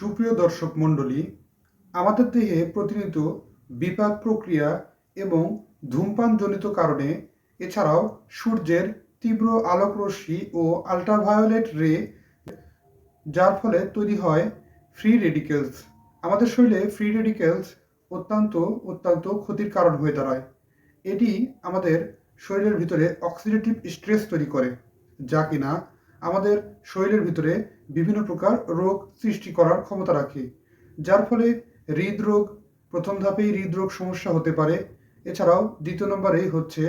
সুপ্রিয় দর্শক মণ্ডলী, আমাদের দেহে প্রতিনিয়ত বিপাক প্রক্রিয়া এবং ধূমপানজনিত কারণে এছাড়াও সূর্যের তীব্র আলোক রশ্মি ও আল্ট্রাভায়োলেট রে যার ফলে তৈরি হয় ফ্রি রেডিকেলস আমাদের শরীরে ফ্রি রেডিকেলস অত্যন্ত অত্যন্ত ক্ষতির কারণ হয়ে দাঁড়ায়। এটি আমাদের শরীরের ভিতরে অক্সিডেটিভ স্ট্রেস তৈরি করে, যা কিনা আমাদের শরীরের ভিতরে বিভিন্ন প্রকার রোগ সৃষ্টি করার ক্ষমতা রাখে, যার ফলে হৃদরোগ, প্রথম ধাপেই হৃদরোগ সমস্যা হতে পারে। এছাড়াও দ্বিতীয় নম্বরে হচ্ছে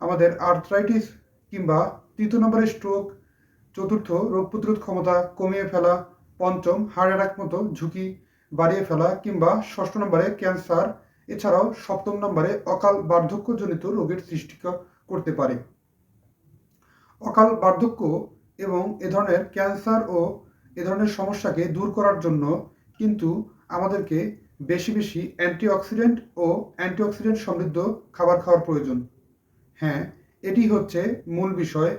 আমাদের আর্থ্রাইটিস কিংবা তৃতীয় নম্বরে স্ট্রোক চতুর্থ রোগ প্রতিরোধ ক্ষমতা কমিয়ে ফেলা, পঞ্চম হার্ট অ্যাটাক মতো ঝুঁকি বাড়িয়ে ফেলা কিংবা ষষ্ঠ নম্বরে ক্যান্সার এছাড়াও সপ্তম নম্বরে অকাল বার্ধক্যজনিত রোগের সৃষ্টি করতে পারে। অকাল বার্ধক্য এবং এ ধরনের ক্যান্সার ও এ ধরনের সমস্যাকে দূর করার জন্য কিন্তু আমাদেরকে বেশি বেশি অ্যান্টিঅক্সিডেন্ট ও অ্যান্টিঅক্সিডেন্ট সমৃদ্ধ খাবার খাওয়ার প্রয়োজন। হ্যাঁ এটি হচ্ছে মূল বিষয়।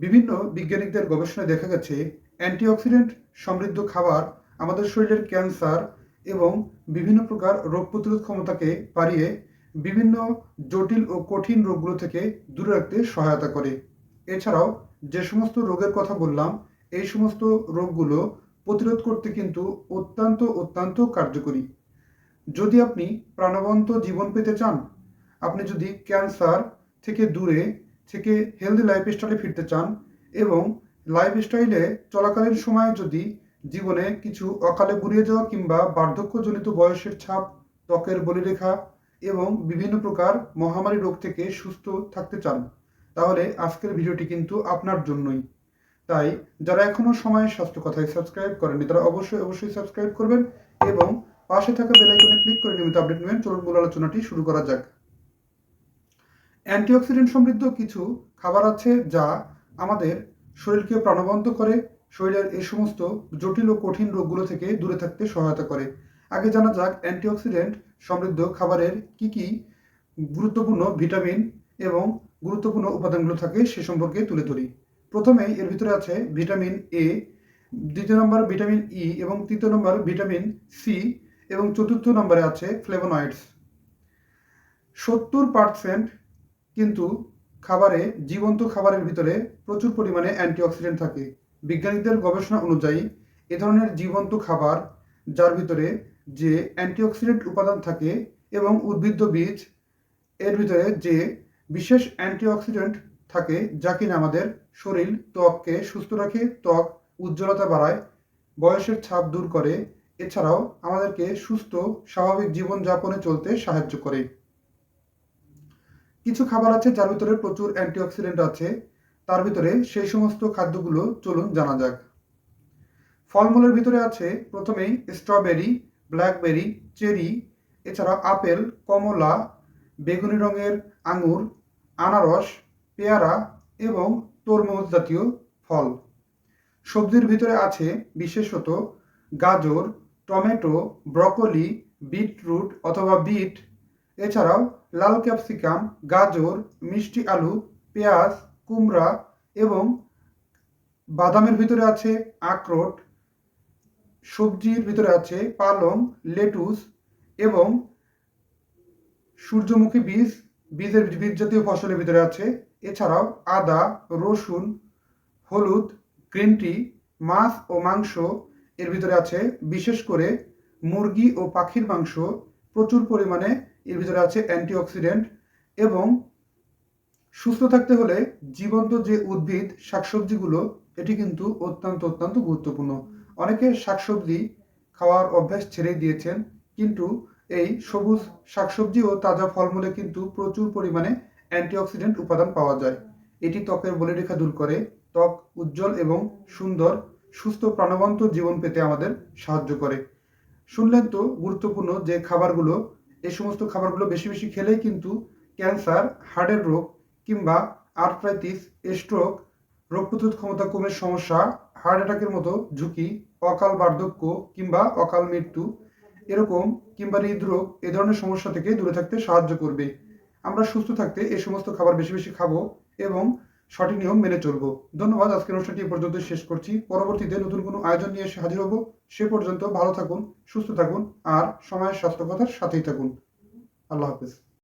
বিভিন্ন বিজ্ঞানীদের গবেষণায় দেখা গেছে, অ্যান্টিঅক্সিডেন্ট সমৃদ্ধ খাবার আমাদের শরীরের ক্যান্সার এবং বিভিন্ন প্রকার রোগ প্রতিরোধ ক্ষমতাকে বাড়িয়ে বিভিন্ন জটিল ও কঠিন রোগগুলো থেকে দূরে রাখতে সহায়তা করে। এছাড়াও যে সমস্ত রোগের কথা বললাম, এই সমস্ত রোগগুলো প্রতিরোধ করতে কিন্তু অত্যন্ত অত্যন্ত কার্যকরী। যদি আপনি প্রাণবন্ত জীবন পেতে চান, আপনি যদি ক্যান্সার থেকে দূরে থেকে হেলদি লাইফস্টাইলে ফিরতে চান এবং লাইফস্টাইলে চলাকালীন সময়ে যদি জীবনে কিছু অকালে বুড়িয়ে যাওয়া কিংবা বার্ধক্যজনিত বয়সের ছাপ, ত্বকের বলিরেখা এবং বিভিন্ন প্রকার মহামারী রোগ থেকে সুস্থ থাকতে চান তাহলে আজকের ভিডিওটি কিন্তু আপনার জন্যই। তাই যারা এখনও সময় স্বাস্থ্য কথায় সাবস্ক্রাইব করেনি তারা অবশ্যই অবশ্যই সাবস্ক্রাইব করবেন এবং পাশে থাকা বেল আইকনে ক্লিক করে নিয়মিত আপডেট নেবেন। চলুন মূল আলোচনাটি শুরু করা যাক। অ্যান্টিঅক্সিডেন্ট সমৃদ্ধ কিছু খাবার আছে যা আমাদের শরীরকে প্রাণবন্ত করে, শরীরের এই সমস্ত জটিল ও কঠিন রোগগুলো থেকে দূরে থাকতে সহায়তা করে। আগে জানা যাক অ্যান্টিঅক্সিডেন্ট সমৃদ্ধ খাবারের কি কি গুরুত্বপূর্ণ ভিটামিন এবং গুরুত্বপূর্ণ উপাদানগুলো থাকে সে সম্পর্কে তুলে ধরি। প্রথমেই এর ভিতরে আছে ভিটামিন এ দ্বিতীয় নম্বর ভিটামিন ই এবং তৃতীয় নম্বর ভিটামিন সি এবং চতুর্থ নম্বরে আছে ফ্লেভোনয়েডস। সত্তর পার্সেন্ট কিন্তু খাবারে, জীবন্ত খাবারের ভিতরে প্রচুর পরিমাণে অ্যান্টিঅক্সিডেন্ট থাকে। বিজ্ঞানীদের গবেষণা অনুযায়ী এ ধরনের জীবন্ত খাবার, যার ভিতরে যে অ্যান্টিঅক্সিডেন্ট উপাদান থাকে এবং উদ্ভিজ্জ বীজ, এর ভিতরে যে বিশেষ অ্যান্টিঅক্সিডেন্ট থাকে যা কিনা আমাদের শরীর ত্বককে সুস্থ রাখে, ত্বক উজ্জ্বলতা বাড়ায়, বয়সের ছাপ দূর করে। এছাড়াও আমাদেরকে সুস্থ, স্বাভাবিক জীবনযাপনে চলতে সাহায্য করে। কিছু খাবার আছে যার ভিতরে প্রচুর অ্যান্টিঅক্সিডেন্ট আছে। তার ভিতরে সেই সমস্ত খাদ্যগুলো চলুন জানা যাক। ফলমূলের ভিতরে আছে প্রথমেই স্ট্রবেরি, ব্ল্যাকবেরি, চেরি এছাড়া আপেল, কমলা, বেগুনি রঙের আঙুর আনারস, পেয়ারা এবং তরমুজ জাতীয় ফল। সবজির ভিতরে আছে বিশেষত গাজর, টমেটো, ব্রকলি, বিটরুট অথবা বিট। এছাড়াও লাল ক্যাপসিকাম, গাজর, মিষ্টি আলু, পেঁয়াজ, কুমড়া এবং বাদামের ভিতরে আছে আখরোট। সবজির ভিতরে আছে পালং, লেটুস এবং সূর্যমুখী বীজ বীজের বীজ জাতীয় ফসলের ভিতরে আছে। এছাড়াও আদা, রসুন, হলুদ, গ্রিন টি, মাছ ও মাংস এর ভিতরে আছে। বিশেষ করে মুরগি ও পাখির মাংস প্রচুর পরিমাণে এর ভিতরে আছে অ্যান্টিঅক্সিডেন্ট এবং সুস্থ থাকতে হলে জীবন্ত যে উদ্ভিদ, শাকসবজিগুলো, এটি কিন্তু অত্যন্ত অত্যন্ত গুরুত্বপূর্ণ। অনেকে শাকসবজি খাওয়ার অভ্যাস ছেড়ে দিয়েছেন, কিন্তু এই সবুজ শাকসবজি ও তাজা ফলমূলে কিন্তু প্রচুর পরিমাণে অ্যান্টিঅক্সিডেন্ট উপাদান পাওয়া যায়। এটি ত্বকের বলিরেখা দূর করে, ত্বক উজ্জ্বল এবং সুন্দর, সুস্থ প্রাণবন্ত জীবন পেতে আমাদের সাহায্য করে। শুনলেন তো গুরুত্বপূর্ণ যে খাবারগুলো এই সমস্ত খাবারগুলো বেশি বেশি খেলেই কিন্তু ক্যান্সার, হার্টের রোগ কিংবা আর্থ্রাইটিস স্ট্রোক, রোগ প্রতিরোধ ক্ষমতা কমের সমস্যা, হার্ট অ্যাটাকের মতো ঝুঁকি, অকাল বার্ধক্য কিংবা অকাল মৃত্যু এরকম কিংবা হৃদরোগ এ ধরনের সমস্যা থেকে দূরে থাকতে সাহায্য করবে। আমরা সুস্থ থাকতে এই সমস্ত খাবার বেশি বেশি খাব এবং সঠিক নিয়ম মেনে চলবো। ধন্যবাদ, আজকের অনুষ্ঠানটি পর্যন্ত শেষ করছি। পরবর্তীতে নতুন কোনো আয়োজন নিয়ে এসে হাজির হব। সে পর্যন্ত ভালো থাকুন, সুস্থ থাকুন, আর সময়ের স্বাস্থ্য কথার সাথেই থাকুন। আল্লাহ হাফেজ।